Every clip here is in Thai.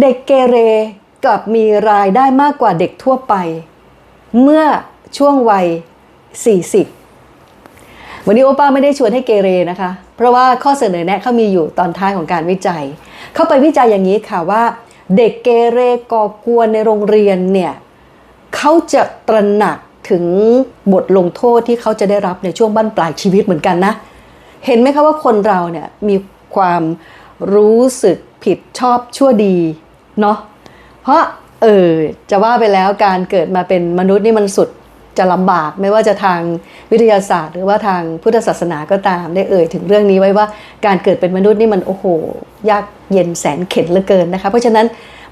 เด็กเกเรกลับมีรายได้มากกว่าเด็กทั่วไป เมื่อช่วงวัย 40 วันนี้โอป้าไม่ได้ชวนให้เกเรนะคะ เพราะว่าข้อเสนอแนะเขามีอยู่ตอนท้ายของการวิจัย เข้าไปวิจัยอย่างนี้ค่ะว่า เด็กเกเรก่อกวนในโรงเรียนเนี่ยเขาจะตระหนักถึงบทลงโทษที่เขาจะได้รับในช่วงบั้นปลายชีวิตเหมือนกันนะ เห็นไหมคะว่าคนเราเนี่ยมีความรู้สึกผิดชอบชั่วดี เนาะเพราะเออจะว่าไปแล้วการเกิดมาเป็นมนุษย์นี่มันสุดจะลำบากไม่ว่าจะทางวิทยาศาสตร์ หรือว่าทางพุทธศาสนาก็ตามได้เอ่ยถึงเรื่องนี้ไว้ว่าการเกิดเป็นมนุษย์นี่มันโอ้โห ยากเย็นแสนเข็ญเหลือเกินนะคะ เพราะฉะนั้น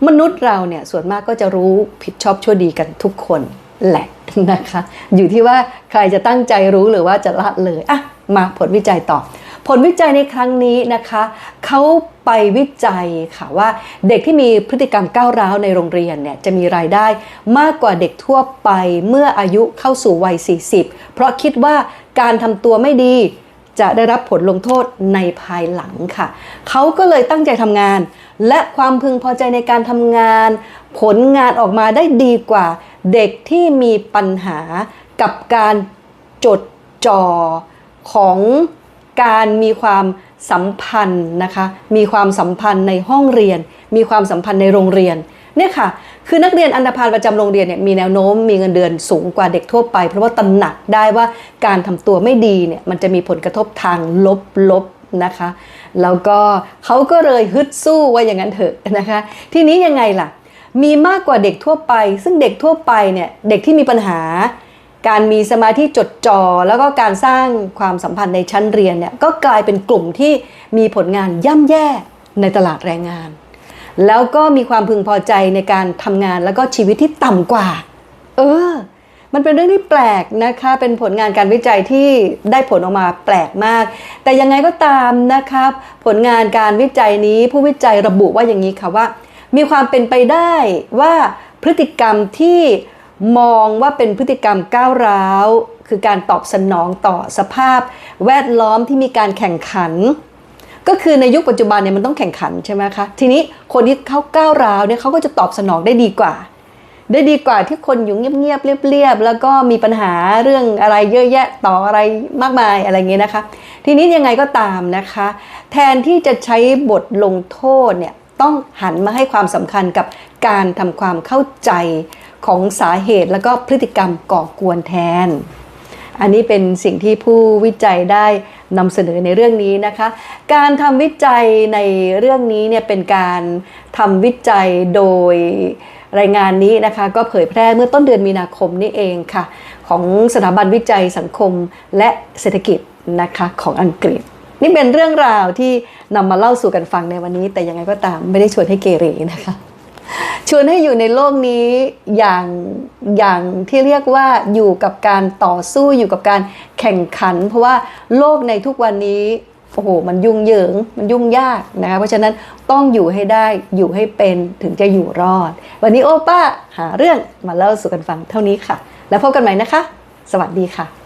มนุษย์เราเนี่ยส่วนมากก็จะรู้ผิดชอบชั่วดีกันทุกคนแหละนะคะ อยู่ที่ว่าใครจะตั้งใจรู้หรือว่าจะละเลยอะมาผลวิจัยต่อ ผลวิจัยในครั้งนี้นะคะเขาไปวิจัยค่ะว่าเด็กที่มีพฤติกรรมก้าวร้าวในโรงเรียนเนี่ยจะมีรายได้มากกว่าเด็กทั่วไปเมื่ออายุเข้าสู่วัย 40 เพราะคิดว่าการทำตัวไม่ดีจะได้รับผลลงโทษในภายหลังค่ะ เขาก็เลยตั้งใจทำงาน และความพึงพอใจในการทำงาน ผลงานออกมาได้ดีกว่า เด็กที่มีปัญหากับการจดจ่อของ การมีความสัมพันธ์นะคะมีความสัมพันธ์ในห้องเรียน มีความสัมพันธ์ในโรงเรียนเนี่ยค่ะคือนักเรียนอันธพาลประจำโรงเรียนเนี่ยมีแนวโน้มมีเงินเดือนสูงกว่าเด็กทั่วไป เพราะว่าตระหนักได้ว่าการทำตัวไม่ดีเนี่ยมันจะมีผลกระทบทางลบๆนะคะแล้วก็เขาก็เลยฮึดสู้ว่าอย่างนั้นเถอะนะคะทีนี้ยังไงล่ะมีมากกว่าเด็กทั่วไป ซึ่งเด็กทั่วไปเนี่ยเด็กที่มีปัญหา การมีสมาธิจดจ่อแล้วก็การสร้างความสัมพันธ์ในชั้นเรียนเนี่ยก็กลายเป็นกลุ่มที่มีผลงานย่ำแย่ในตลาดแรงงาน แล้วก็มีความพึงพอใจในการทำงานแล้วก็ชีวิตที่ต่ำกว่า เออ มันเป็นเรื่องที่แปลกนะคะ เป็นผลงานการวิจัยที่ได้ผลออกมาแปลกมาก แต่ยังไงก็ตามนะครับ ผลงานการวิจัยนี้ผู้วิจัยระบุว่าอย่างนี้ค่ะว่า มีความเป็นไปได้ว่าพฤติกรรมที่ มองว่าเป็นพฤติกรรมก้าวร้าว คือการตอบสนองต่อสภาพ แวดล้อมที่มีการแข่งขัน ก็คือในยุคปัจจุบันเนี่ยมันต้องแข่งขันใช่ไหมคะทีนี้คนที่เขาก้าวร้าวเนี่ยเขาก็จะตอบสนองได้ดีกว่า ได้ดีกว่าที่คนอยู่เงียบๆเรียบๆแล้วก็มีปัญหาเรื่องอะไรเยอะแยะต่ออะไรมากมายอะไรเงี้ยนะคะ ทีนี้ยังไงก็ตามนะคะ แทนที่จะใช้บทลงโทษเนี่ยต้องหันมาให้ความสำคัญกับการทำความเข้าใจ ของสาเหตุแล้วก็พฤติกรรมก่อกวนแทน อันนี้เป็นสิ่งที่ผู้วิจัยได้นำเสนอในเรื่องนี้นะคะ การทำวิจัยในเรื่องนี้เนี่ยเป็นการทำวิจัยโดยรายงานนี้นะคะก็เผยแพร่เมื่อต้นเดือนมีนาคมนี้เองค่ะ ของสถาบันวิจัยสังคมและเศรษฐกิจนะคะของอังกฤษ นี่เป็นเรื่องราวที่นำมาเล่าสู่กันฟังในวันนี้ แต่ยังไงก็ตามไม่ได้ชวนให้เกเรนะคะ ชวนให้อยู่ในโลกนี้อย่างอย่างที่เรียกว่าอยู่กับการต่อสู้อยู่กับการแข่งขัน เพราะว่าโลกในทุกวันนี้โอ้โหมันยุ่งเหยิงมันยุ่งยากนะคะเพราะฉะนั้นต้องอยู่ให้ได้อยู่ให้เป็นถึงจะอยู่รอด วันนี้โอป้าหาเรื่องมาเล่าสู่กันฟังเท่านี้ค่ะ แล้วพบกันใหม่นะคะ สวัสดีค่ะ